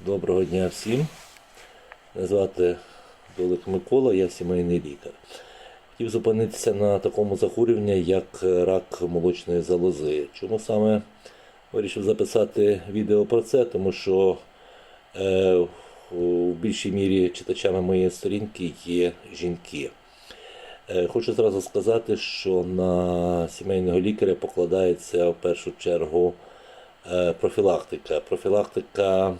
Доброго дня всім. Мене звати Долик Микола, я сімейний лікар. Хотів зупинитися на такому захворюванні, як рак молочної залози. Чому саме вирішив записати відео про це? Тому що е, у більшій мірі читачами моєї сторінки є жінки. Е, Хочу зразу сказати, що на сімейного лікаря покладається в першу чергу е, профілактика. Профілактика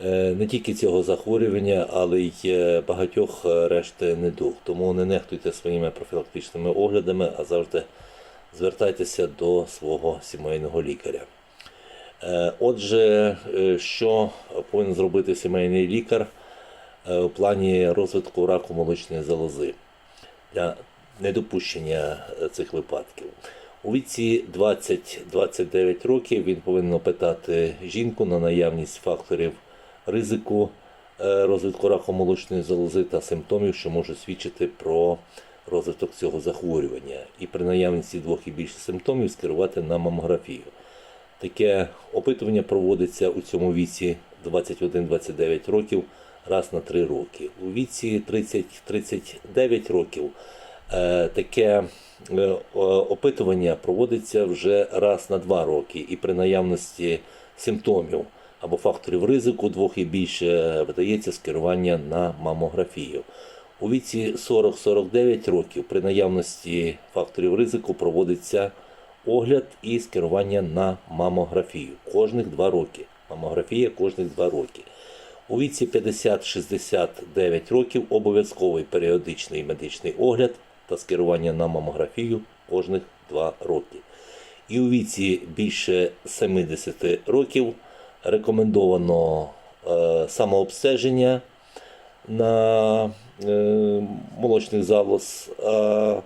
не тільки цього захворювання, але й е, багатьох е, решти недуг. Тому не нехтуйте своїми профілактичними оглядами, а завжди звертайтеся до свого сімейного лікаря. Е, Отже, е, що повинен зробити сімейний лікар е, у плані розвитку раку молочної залози для недопущення е, цих випадків. У віці 20-29 років він повинен опитати жінку на наявність факторів ризику е, розвитку раку молочної залози та симптомів, що можуть свідчити про розвиток цього захворювання. І при наявності двох і більше симптомів скерувати на мамографію. Таке опитування проводиться у цьому віці 21-29 років раз на 3 роки. У віці 30-39 років е, таке е, опитування проводиться вже раз на 2 роки, і при наявності симптомів або факторів ризику двох і більше видається скерування на мамографію. У віці 40-49 років при наявності факторів ризику проводиться огляд і скерування на мамографію кожних 2 роки. Мамографія кожних 2 роки. У віці 50-69 років обов'язковий періодичний медичний огляд та скерування на мамографію кожних 2 роки. І у віці більше 70 років рекомендовано е, самообстеження на е, молочних залоз. А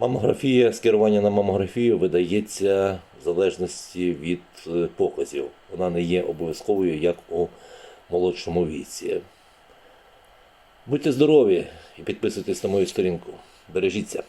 мамографія, скерування на мамографію видається в залежності від е, показів. Вона не є обов'язковою, як у молодшому віці. Будьте здорові і підписуйтесь на мою сторінку. Бережіться.